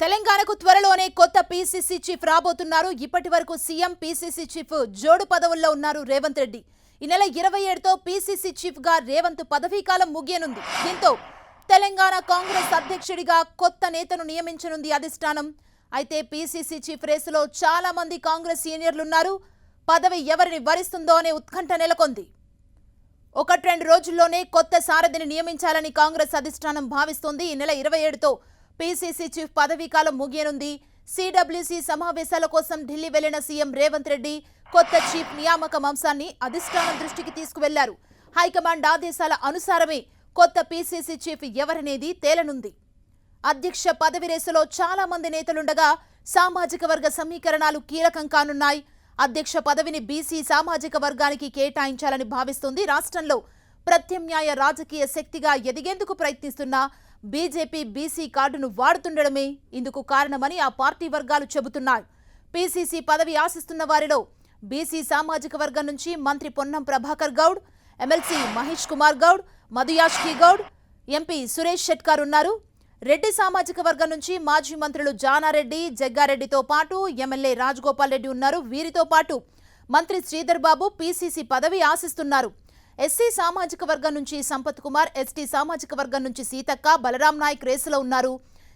తెలంగాణకు త్వరలోనే కొత్త పీసీసీ చీఫ్ రాబోతున్నారు. ఇప్పటి వరకు సీఎం పీసీసీ చీఫ్ జోడు పదవుల్లో ఉన్నారు రేవంత్ రెడ్డి. ఈ నెల ఇరవై ఏడుతో పీసీసీ చీఫ్గా రేవంత్ పదవీకాలం ముగియనుంది. దీంతో తెలంగాణ కాంగ్రెస్ అధ్యక్షుడిగా కొత్త నేతను నియమించనుంది అధిష్టానం. అయితే పీసీసీ చీఫ్ రేసులో చాలా మంది కాంగ్రెస్ సీనియర్లున్నారు. పదవి ఎవరిని వరిస్తుందో అనే ఉత్కంఠ నెలకొంది. ఒకటి రెండు రోజుల్లోనే కొత్త సారథిని నియమించాలని కాంగ్రెస్ అధిష్టానం భావిస్తోంది. ఈ నెల ఇరవై ఏడుతో పీసీసీ చీఫ్ పదవీకాలం ముగియనుంది. సిడబ్ల్యూసీ సమావేశాల కోసం ఢిల్లీ వెళ్ళిన సీఎం రేవంత్ రెడ్డి కొత్త చీఫ్ నియామకం అంశాన్ని అధిష్టానం దృష్టికి తీసుకువెళ్ళారు. హైకమాండ్ ఆదేశాల అనుసారమే కొత్త పీసీసీ చీఫ్ ఎవరనేది తేలనుంది. అధ్యక్ష పదవి రేసులో చాలా మంది నేతలుండగా సామాజిక వర్గ సమీకరణాలు కీలకం కానున్నాయి. అధ్యక్ష పదవిని బీసీ సామాజిక వర్గానికి కేటాయించాలని భావిస్తుంది రాష్ట్రంలో ప్రత్యామ్నాయ రాజకీయ శక్తిగా ఎదిగేందుకు ప్రయత్నిస్తున్న బీజేపీ బీసీ కార్డును వాడుతుండడమే ఇందుకు కారణమని ఆ పార్టీ వర్గాలు చెబుతున్నాయి. పీసీసీ పదవి ఆశిస్తున్న వారిలో బీసీ సామాజిక వర్గం నుంచి మంత్రి పొన్నం ప్రభాకర్ గౌడ్ ఎమ్మెల్సీ మహేష్ కుమార్ గౌడ్ మధుయాష్కి గౌడ్ ఎంపీ సురేష్ షెట్కార్ ఉన్నారు. రెడ్డి సామాజిక వర్గం నుంచి మాజీ మంత్రులు జానారెడ్డి జగ్గారెడ్డితో పాటు ఎమ్మెల్యే రాజగోపాల్ రెడ్డి ఉన్నారు. వీరితో పాటు మంత్రి శ్రీధర్ బాబు పీసీసీ పదవి ఆశిస్తున్నారు. ఎస్సీ సామాజిక వర్గం నుంచి సంపత్ కుమార్ ఎస్టీ సామాజిక వర్గం నుంచి సీతక్క బలరాం నాయక్ రేసులో ఉన్నారు.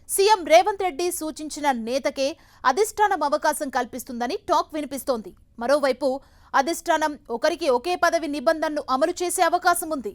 సీఎం రేవంత్ రెడ్డి సూచించిన నేతకే అధిష్టానం అవకాశం కల్పిస్తుందని టాక్ వినిపిస్తోంది. మరోవైపు అధిష్టానం ఒకరికి ఒకే పదవి నిబంధనను అమలు చేసే అవకాశం ఉంది.